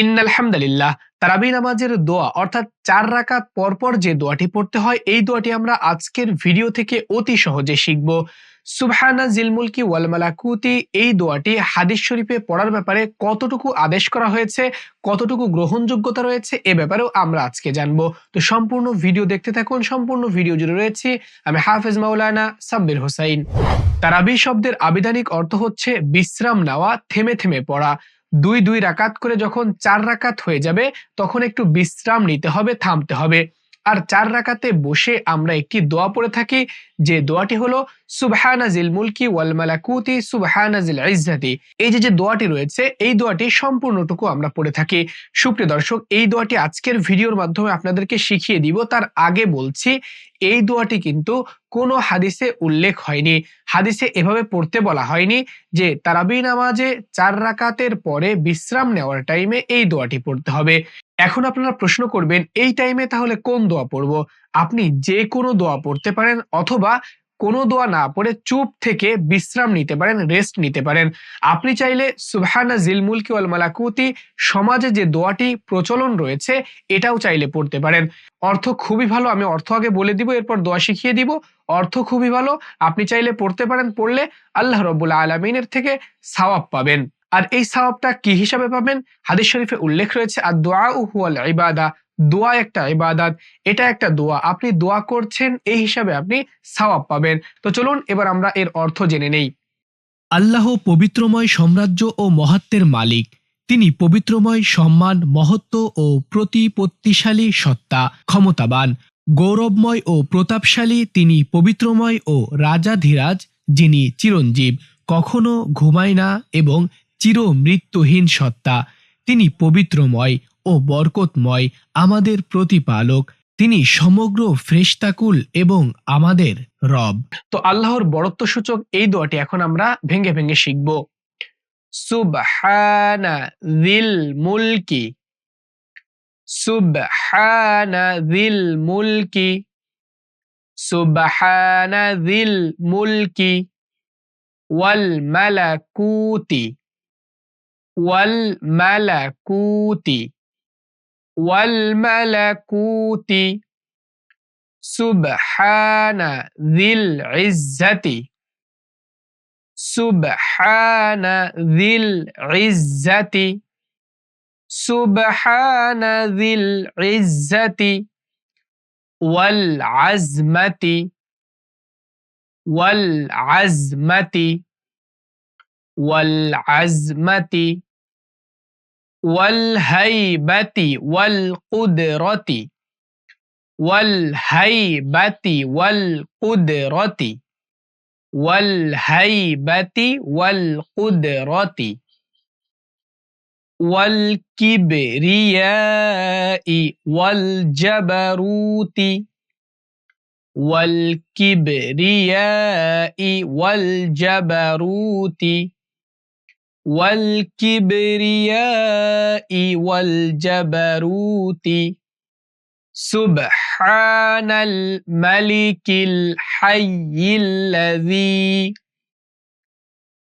ইন্নালহামদুলিল্লাহ। তারাবি নামাজের দোয়া, অর্থাৎ চার রাকাত পরপর যে দোয়াটি পড়তে হয়, এই দোয়াটি আমরা আজকের ভিডিও থেকে অতি সহজে শিখব। সুবহানা জিলমুলকি ওয়াল মালাকুতি, এই দোয়াটি হাদিস শরীফে পড়ার ব্যাপারে কতটুকু আদেশ করা হয়েছে, কতটুকু গ্রহণযোগ্যতা রয়েছে, এ ব্যাপারেও আমরা আজকে জানব। তো সম্পূর্ণ ভিডিও দেখতে থাকুন, সম্পূর্ণ ভিডিও জুড়ে রয়েছে আমি হাফেজ মাওলানা সাব্বির হোসাইন। তারাবি শব্দের আবিধানিক অর্থ হচ্ছে বিশ্রাম নেওয়া, থেমে থেমে পড়া। দুই দুই রাকাত করে যখন চার রাকাত হয়ে যাবে, তখন একটু বিশ্রাম নিতে হবে, থামতে হবে। আর চার রাকাতে বসে আমরা একটি দোয়া পড়ে থাকি, যে দোয়াটি হলো সুবহানাজিল মুলকি ওয়াল মালাকুতি সুবহানাজিল ইজ্জাতি। এই যে যে দোয়াটি রয়েছে, এই দোয়াটি সম্পূর্ণটুকু আমরা পড়ে থাকি। সুপ্রিয় দর্শক, এই দোয়াটি আজকের ভিডিওর মাধ্যমে আপনাদেরকে শিখিয়ে দিব। তার আগে বলছি, এই দোয়াটি কিন্তু কোনো হাদিসে উল্লেখ হয়নি। হাদিসে এভাবে পড়তে বলা হয়নি, যে তারাবি নামাজে চার রাকাতের পরে বিশ্রাম নেওয়ার টাইমে এই দোয়াটি পড়তে হবে। এখন আপনারা প্রশ্ন করবেন, এই টাইমে তাহলে কোন দোয়া পড়ব? আপনি যে কোনো দোয়া পড়তে পারেন অথবা কোনো দোয়া না পড়ে চুপ থেকে বিশ্রাম নিতে পারেন রেস্ট নিতে পারেন। আপনি চাইলে সুবহানা জিলমুলকি ওয়াল মালাকুতি সমাজে যে দোয়াটি প্রচলন রয়েছে, এটাও চাইলে পড়তে পারেন। অর্থ খুবই ভালো, আমি অর্থ আগে বলে দিব, এরপর দোয়া শিখিয়ে দিব। অর্থ খুবই ভালো, আপনি চাইলে পড়তে পারেন, পড়লে আল্লাহ রব্বুল আলমিনের থেকে সাওয়াব পাবেন। আর এই সাওয়াবটা কি হিসাবে পাবেন? হাদিস শরীফে উল্লেখ রয়েছে, আর দোয়া হুয়াল ইবাদা দোয়া একটা ইবাদাত, এটা একটা দোয়া আপনি দোয়া করছেন, এই হিসাবে আপনি সাওয়াব পাবেন। তো চলুন এবার আমরা এর অর্থ জেনে নেই। আল্লাহ পবিত্রময় সাম্রাজ্য ও মহাত্মের মালিক। তিনি পবিত্রময় সম্মান, মহত্ব ও প্রতিপত্তিশালী সত্তা, ক্ষমতাবান। গৌরবময় ও প্রতাপশালী তিনি পবিত্রময় ও রাজাধীরাজ, যিনি চিরঞ্জীব। কখনো ঘুমায় না এবং চির মৃত্যুহীন সত্তা। তিনি পবিত্রময় ও বরকতময় আমাদের প্রতিপালক। তিনি সমগ্র ফ্রেশতাকুল এবং আমাদের রব। তো আল্লাহর বরত্ব সূচক এই দোয়াটি এখন আমরা ভেঙ্গে ভেঙ্গে শিখব। সুবহানা দিল মুলকি। সুবহানা দিল মুলকি। সুবহানা দিল মুলকি। ওয়াল মালাকুতি। والملكوت. والملكوت. سبحان ذي العزة. سبحان ذي العزة. سبحان ذي العزة. والعزمة. والعزمة. والعزمة. والهيبة والقدرة. والهيبة والقدرة. والهيبة والقدرة. والكبرياء والجبروت. والكبرياء والجبروت. والكبرياء والجبروت. سبحان الملك الحي الذي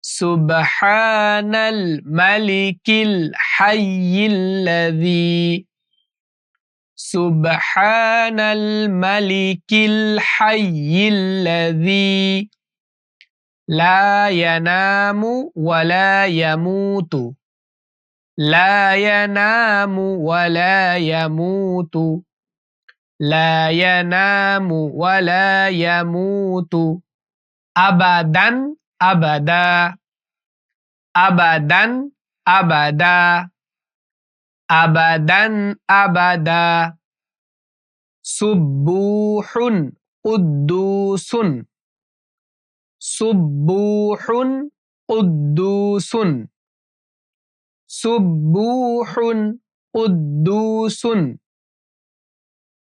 سبحان الملك الحي الذي سبحان الملك الحي الذي لا ينام ولا يموت. لا ينام ولا يموت. لا ينام ولا يموت. أبدا أبدا. أبدا أبدا. أبدا أبدا. سبوح قدوس. سبوح قدوس. سبوح قدوس.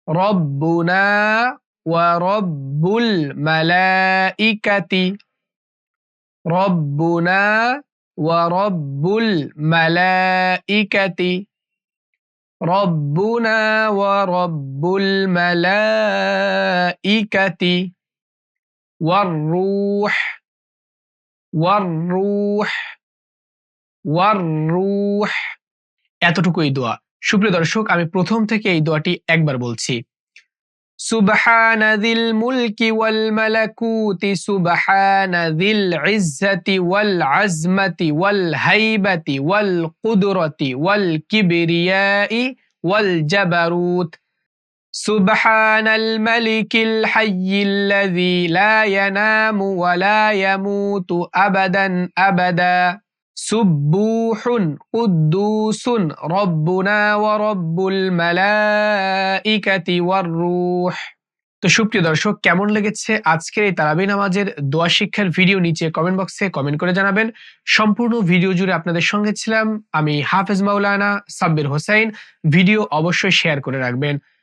ربنا ورب الملائكة. ربنا ورب الملائكة. ربنا ورب الملائكة. والروح والروح والروح এতটুকুই দোয়া সুপ্রিয় দর্শক আমি প্রথম থেকে এই দোয়াটি একবার বলছি সুবহান দিল মুলকি ওয়াল মালাকুতি সুবহান দিল ইজ্জতি ওয়াল আজমতি ওয়াল হাইবাতি سبحان الملك الحي الذي لا ينام ولا يموت ابدا ابدا سبوح قدوس ربنا ورب الملائكة والروح তো সুপ্রিয় দর্শক কেমন লেগেছে আজকের এই তারাবি নামাজের দোয়া শিক্ষার ভিডিও নিচে কমেন্ট বক্সে কমেন্ট করে জানাবেন সম্পূর্ণ ভিডিও জুড়ে আপনাদের সঙ্গে ছিলাম আমি হাফেজ মাওলানা সাব্বির হোসাইন ভিডিও অবশ্যই শেয়ার করে রাখবেন